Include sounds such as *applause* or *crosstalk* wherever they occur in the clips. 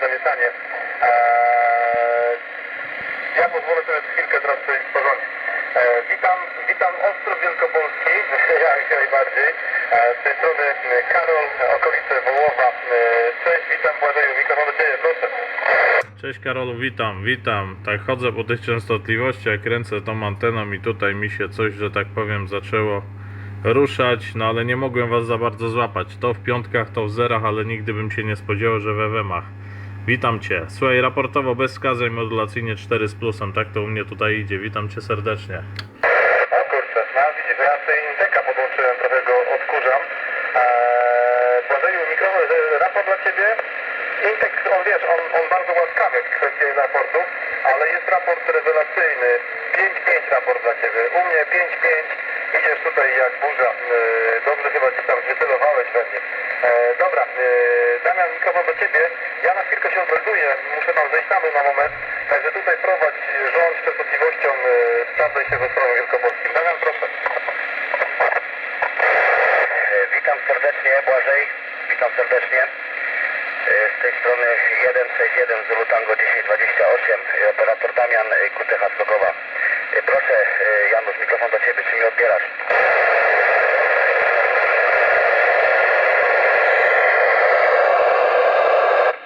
zamieszanie. Eee, ja pozwolę sobie chwilkę teraz coś porządzić. Eee, witam, witam Ostrów Wielkopolski, *laughs* jak najbardziej. Eee, z tej strony e, Karol, okolice Wołowa. Eee, cześć, witam Błażeju, mikrofon do Ciebie, proszę. Cześć Karolu, witam, witam. Tak chodzę po tych częstotliwościach, kręcę tą anteną i tutaj mi się coś, że tak powiem, zaczęło ruszać, no ale nie mogłem was za bardzo złapać. To w piątkach, to w zerach, ale nigdy bym się nie spodziewał, że we wemach. Witam cię. Słuchaj, raportowo bez wskazań modulacyjnie 4 z plusem, tak to u mnie tutaj idzie. Witam cię serdecznie. O kurczę, no Inteka podłączyłem, trochę go odkurzam. Eee, Błażeju, mikrofon, e, raport dla Ciebie. Intek, on wiesz, on, on bardzo łaskawy w kwestii raportów, ale jest raport rewelacyjny. 5-5 raport dla Ciebie. U mnie 5-5. Idziesz tutaj jak burza. Eee, dobrze chyba Ci tam wycelowałeś pewnie. Eee, dobra, eee, Damian, mikrofon do Ciebie. Ja na chwilkę się odmelduję, muszę tam zejść tam na moment. Także tutaj prowadź rząd z częstotliwością, sprawdzaj się ze stroną Wielkopolskim. Damian, proszę. Witam serdecznie, Błażej. Witam serdecznie. E, Z tej strony 161 Zulu Tango 1028, e, operator Damian e, QTH Stokowa. Proszę, e, Janusz, mikrofon do Ciebie, czy mi odbierasz?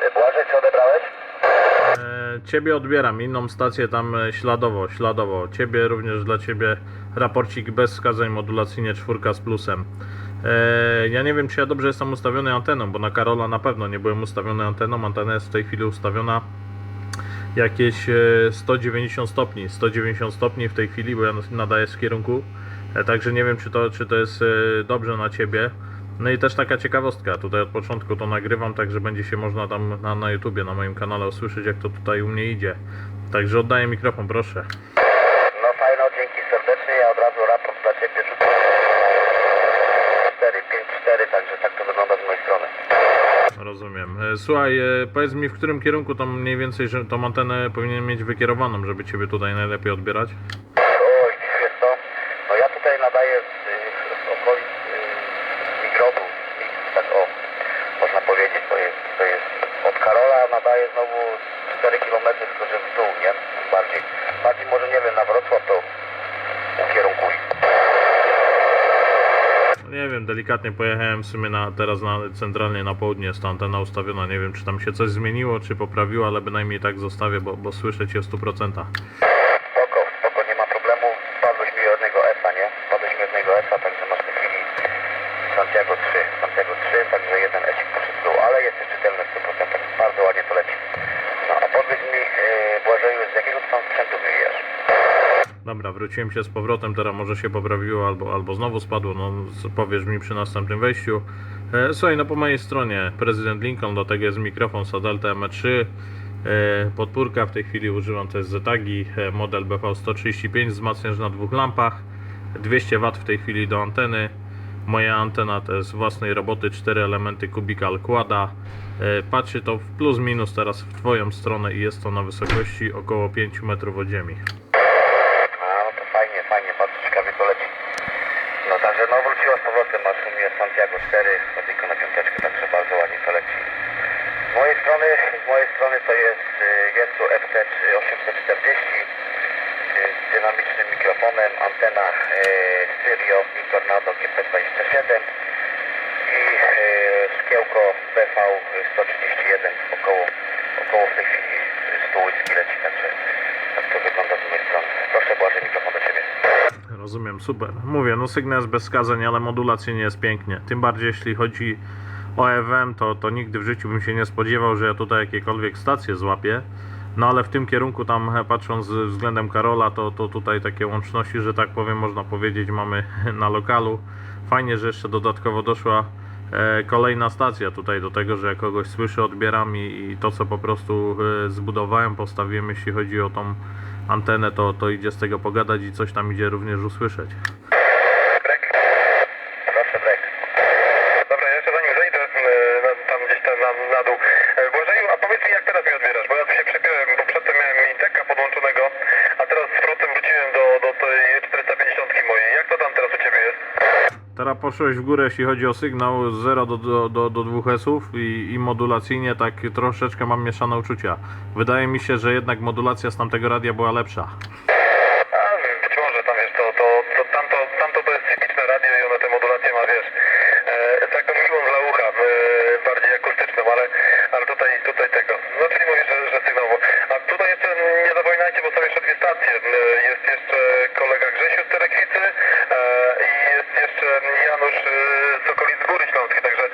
E, Błażej, czy odebrałeś? E, ciebie odbieram, inną stację tam e, śladowo, śladowo. Ciebie również dla ciebie raporcik bez wskazań modulacyjnie czwórka z plusem. E, ja nie wiem, czy ja dobrze jestem ustawiony anteną, bo na Karola na pewno nie byłem ustawiony anteną. Antena jest w tej chwili ustawiona jakieś e, 190 stopni. 190 stopni w tej chwili, bo ja nadaję z kierunku. E, Także nie wiem, czy to, czy to jest e, dobrze na ciebie. No i też taka ciekawostka, tutaj od początku to nagrywam, także będzie się można tam na, na YouTubie, na moim kanale usłyszeć, jak to tutaj u mnie idzie. Także oddaję mikrofon, proszę. No fajno, dzięki serdecznie. Ja od razu raport dla Ciebie rzucę. 4, 5, 4, także tak to wygląda z mojej strony. Rozumiem. E, Słuchaj, e, powiedz mi, w którym kierunku tam mniej więcej, że tą antenę powinien mieć wykierowaną, żeby ciebie tutaj najlepiej odbierać? Oj, wiesz co, no ja tutaj nadaję z, y, z okolic y, Migrodu, z- tak o, można powiedzieć, to jest, to jest od Karola nadaję znowu 4 km, tylko że w dół, nie? Bardziej, bardziej może nie wiem, na Wrocław to ukierunkuj. Nie wiem, delikatnie pojechałem w sumie na, teraz na, centralnie na południe, jest ta antena ustawiona. Nie wiem, czy tam się coś zmieniło, czy poprawiło, ale bynajmniej tak zostawię, bo, bo słyszę cię w 100%. Spoko, spoko, nie ma problemu, spadłeś mi jednego S-a, nie? Spadłeś mi jednego S-a, także masz w tej chwili Santiago 3, Santiago 3, także jeden S-ik poszedł w dół, ale jesteś czytelny w 100%, bardzo ładnie to leci. No, a powiedz mi, yy, Błażeju, z jakiego ty tam sprzętu wywijasz? Dobra, wróciłem się z powrotem, teraz może się poprawiło albo, albo znowu spadło, no powiesz mi przy następnym wejściu. E, słuchaj, no po mojej stronie prezydent Lincoln, do tego jest mikrofon Sadelta M3, e, podpórka w tej chwili używam to jest Zetagi, e, model BV135, wzmacniacz na dwóch lampach, 200 W w tej chwili do anteny. Moja antena to jest własnej roboty, cztery elementy Cubical Quada. E, patrzy to w plus minus teraz w Twoją stronę i jest to na wysokości około 5 metrów od ziemi. A, no to fajnie, fajnie, bardzo ciekawie to leci. No także, no wróciła z powrotem, masz u mnie Santiago 4, tylko na piąteczkę, także bardzo ładnie to leci. Z mojej strony, z mojej strony to jest y, Getsu FT 840 y, z mikrofonem, antena y, Styrio Mi Tornado GP27 i y, szkiełko BV 131 około, około w tej chwili 100 łyski leci, także tak to wygląda z mojej strony. Proszę Błażej, mikrofon do Ciebie. Rozumiem, super. Mówię, no sygnał jest bez wskazań, ale modulacyjnie jest pięknie. Tym bardziej jeśli chodzi o EWM, to, to nigdy w życiu bym się nie spodziewał, że ja tutaj jakiekolwiek stacje złapię. No ale w tym kierunku tam patrząc względem Karola, to, to tutaj takie łączności, że tak powiem, można powiedzieć, mamy *laughs* na lokalu. Fajnie, że jeszcze dodatkowo doszła e, kolejna stacja tutaj do tego, że jak kogoś słyszę, odbieram i, i to co po prostu e, zbudowałem, postawiłem, jeśli chodzi o tą antenę, to, to idzie z tego pogadać i coś tam idzie również usłyszeć. Dobra, jeszcze zanim zejdę e, tam gdzieś tam na, na dół. Błażeju, a powiedz mi jak teraz mnie odbierasz, bo ja tu się przepiąłem, bo przedtem miałem Inteka podłączonego, a teraz z powrotem wróciłem do, do tej 450 mojej. Jak to tam teraz u Ciebie jest? Teraz poszłeś w górę, jeśli chodzi o sygnał z 0 do, do, do, do 2 S-ów i, i modulacyjnie tak troszeczkę mam mieszane uczucia. Wydaje mi się, że jednak modulacja z tamtego radia była lepsza. A, być może tam wiesz, to, to, to tamto, tamto to jest cykliczne radio i ono te modulacje ma, wiesz, e, taką miłą dla ucha, e, bardziej akustyczną, ale, ale tutaj, tutaj tego. No czyli mówisz, że, że sygnałowo. A tutaj jeszcze nie zapominajcie, bo są jeszcze dwie stacje. E, Jest jeszcze kolega Grzesiu z Terekwicy e, i jest jeszcze Janusz e, z okolic Góry Śląskiej, także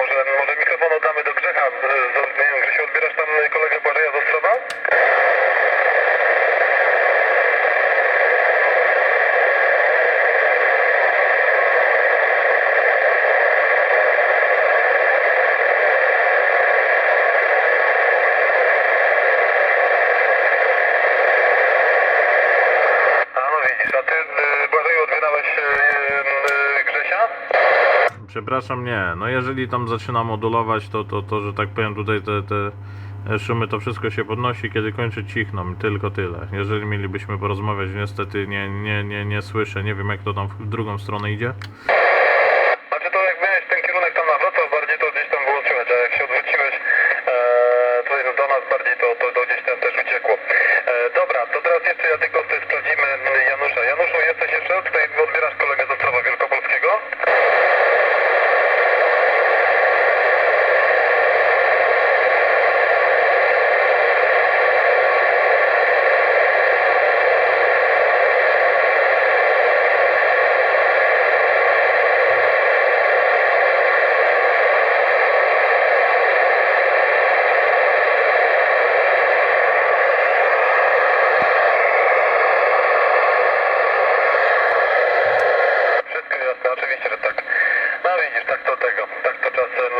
może, może mikrofon oddamy do Grzecha. E, z- Nie wiem, Grzesiu, odbierasz tam kolegę Błażeja z Ostrowa? A no widzisz, a ty y, Błażeju odbierałeś y, y, Grzesia? Przepraszam, nie. No jeżeli tam zaczyna modulować, to, to, to że tak powiem tutaj te, te szumy, to wszystko się podnosi, kiedy kończy cichną. Tylko tyle. Jeżeli mielibyśmy porozmawiać, niestety nie, nie, nie, nie słyszę. Nie wiem jak to tam w drugą stronę idzie. Znaczy to jak miałeś ten kierunek tam na Wrocław bardziej, to gdzieś tam było słychać, a jak się odwróciłeś e, tutaj do nas bardziej, to, to, to gdzieś tam też uciekło. E, dobra, to teraz jeszcze ja tylko tutaj sprawdzimy m, Janusza. Januszu, jesteś jeszcze? Tutaj odbierasz kolegę z Ostrowa Wielkopolskiego? Wszystko jasne, oczywiście, że tak. No widzisz, tak to tego, tak to czasem,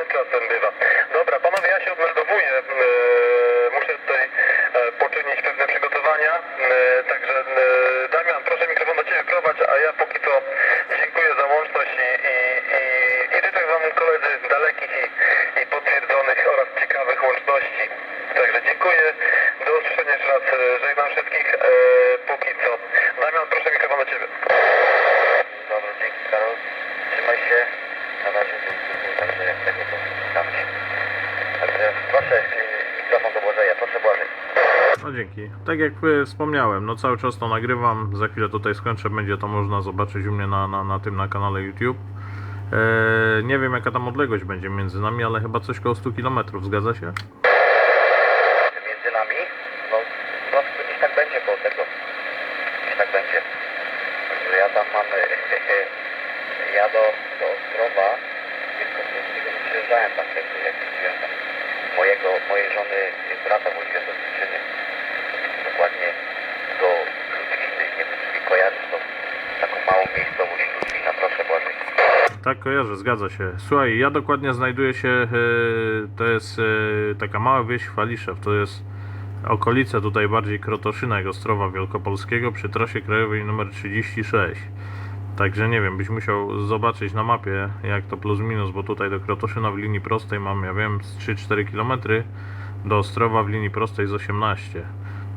e, czasem bywa. Dobra, panowie, ja się odmeldowuję. E, muszę tutaj e, poczynić pewne przygotowania. E, także e, Damian, proszę mikrofon do Ciebie prowadź, a ja póki co dziękuję za łączność i, i, i, i życzę Wam koledzy dalekich i, i potwierdzonych oraz ciekawych łączności. Także dziękuję. Do usłyszenia jeszcze raz. E, Żegnam wszystkich. E, póki co. Damian, proszę mikrofon do Ciebie. Dobra, dzięki Karol. Trzymaj się. Na razie to także jak tego to tam się. Także proszę, y, mikrofon do Błażeja, proszę Błażej. No dzięki. Tak jak y, wspomniałem, no cały czas to nagrywam. Za chwilę tutaj skończę, będzie to można zobaczyć u mnie na, na, na tym na kanale YouTube. Eee, nie wiem jaka tam odległość będzie między nami, ale chyba coś koło 100 km, zgadza się? Między nami, no, no gdzieś tak będzie koło tego. Gdzieś tak będzie. Także ja tam mam, ja do, do Ostrowa, Wielkopolskiego, no przyjeżdżałem tam wtedy, jak mówiłem tam, mojego, mojej żony brata woziłem do dziewczyny. Dokładnie do Ludwiny, nie wiem, czy mi kojarzysz tą taką małą miejscowość Ludwina, proszę Błażej. Tak, kojarzę, zgadza się. Słuchaj, ja dokładnie znajduję się, e, to jest e, taka mała wieś Chwaliszew, to jest okolice tutaj bardziej Krotoszyna i Ostrowa Wielkopolskiego przy trasie krajowej numer 36. Także nie wiem, byś musiał zobaczyć na mapie jak to plus minus, bo tutaj do Krotoszyna w linii prostej mam, ja wiem, z 3-4 km, do Ostrowa w linii prostej z 18.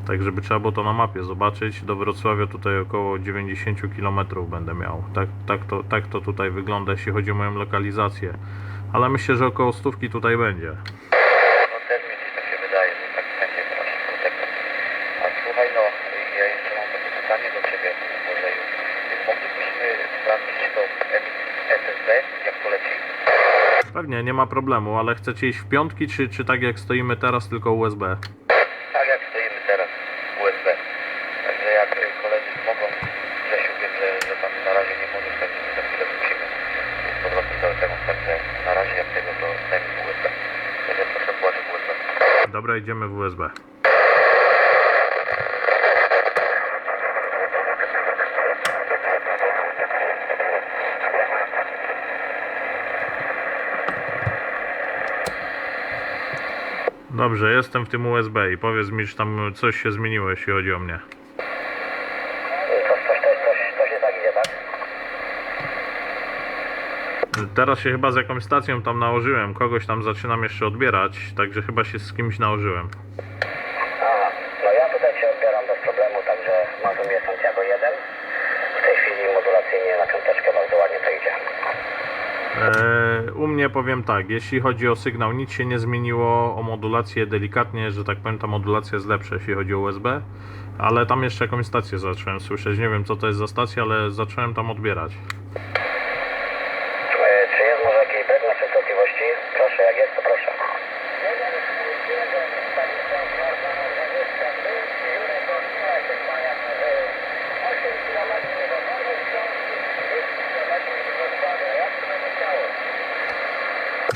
Tak, żeby trzeba było to na mapie zobaczyć. Do Wrocławia tutaj około 90 km będę miał. Tak, tak, to, tak to tutaj wygląda, jeśli chodzi o moją lokalizację. Ale myślę, że około stówki tutaj będzie. No też mi tak się wydaje, że tak będzie właśnie. A słuchaj no, ja jeszcze mam takie pytanie do Ciebie, Bożeju. Moglibyśmy sprawdzić to SSD, jak to leci? Pewnie, nie ma problemu, ale chcecie iść w piątki, czy, czy tak jak stoimy teraz, tylko USB? Tak jak stoimy teraz, USB. Także jak y, koledzy mogą, Grzesiu wiem, że, że tam na razie nie możesz, także my za chwilę wrócimy z powrotem do tego. Także na razie jak tego to daj mi USB. Także proszę płaczę USB. Dobra, idziemy w USB. Dobrze, jestem w tym USB i powiedz mi, czy tam coś się zmieniło, jeśli chodzi o mnie. Coś, coś, coś, coś, coś nie tak idzie, tak? Teraz się chyba z jakąś stacją tam nałożyłem, kogoś tam zaczynam jeszcze odbierać, także chyba się z kimś nałożyłem. Aha, no ja tutaj Cię odbieram bez problemu, także u mnie Santiago 1. W tej chwili modulacyjnie na piąteczkę bardzo ładnie to E, u mnie powiem tak, jeśli chodzi o sygnał, nic się nie zmieniło, o modulację delikatnie, że tak powiem, ta modulacja jest lepsza, jeśli chodzi o USB, ale tam jeszcze jakąś stację zacząłem słyszeć, nie wiem co to jest za stacja, ale zacząłem tam odbierać. E, Czy jest może jakiś brak na częstotliwości? Proszę, jak jest, to proszę.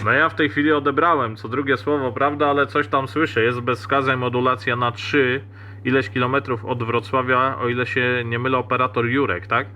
No ja w tej chwili odebrałem co drugie słowo, prawda, ale coś tam słyszę, jest bez wskazań modulacja na 3, ileś kilometrów od Wrocławia, o ile się nie mylę, operator Jurek, tak?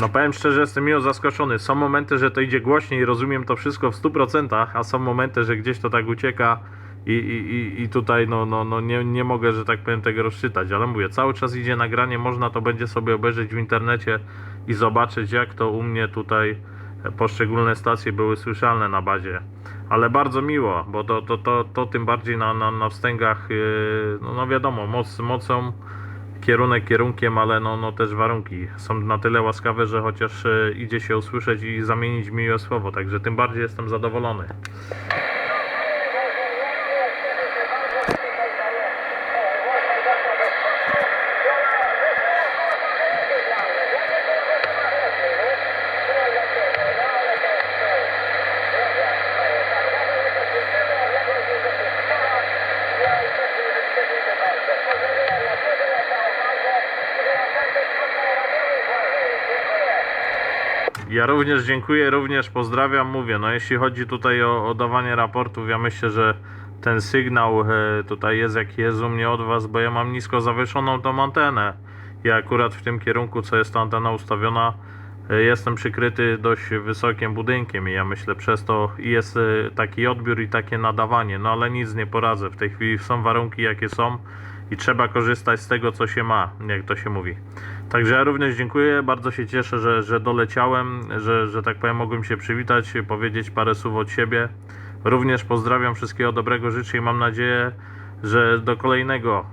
No powiem szczerze, jestem miło zaskoczony. Są momenty, że to idzie głośniej, rozumiem to wszystko w 100%, a są momenty, że gdzieś to tak ucieka i, i, i- tutaj no, no, no nie, nie mogę, że tak powiem, tego rozczytać. Ale mówię, cały czas idzie nagranie, można to będzie sobie obejrzeć w internecie i zobaczyć, jak to u mnie tutaj poszczególne stacje były słyszalne na bazie. Ale bardzo miło, bo to, to, to, to tym bardziej na, na, na wstęgach, yy, no, no wiadomo, moc mocą kierunek kierunkiem, ale no, no też warunki są na tyle łaskawe, że chociaż e, idzie się usłyszeć i zamienić miłe słowo, także tym bardziej jestem zadowolony. Ja również dziękuję, również pozdrawiam, mówię, no jeśli chodzi tutaj o, o dawanie raportów, ja myślę, że ten sygnał e, tutaj jest jaki jest u mnie od Was, bo ja mam nisko zawieszoną tą antenę. Ja akurat w tym kierunku, co jest ta antena ustawiona, e, jestem przykryty dość wysokim budynkiem i ja myślę przez to jest e, taki odbiór i takie nadawanie, no ale nic nie poradzę, w tej chwili są warunki jakie są i trzeba korzystać z tego co się ma, jak to się mówi. Także ja również dziękuję, bardzo się cieszę, że, że doleciałem, że, że tak powiem mogłem się przywitać, powiedzieć parę słów od siebie. Również pozdrawiam wszystkiego dobrego, życzę i mam nadzieję, że do kolejnego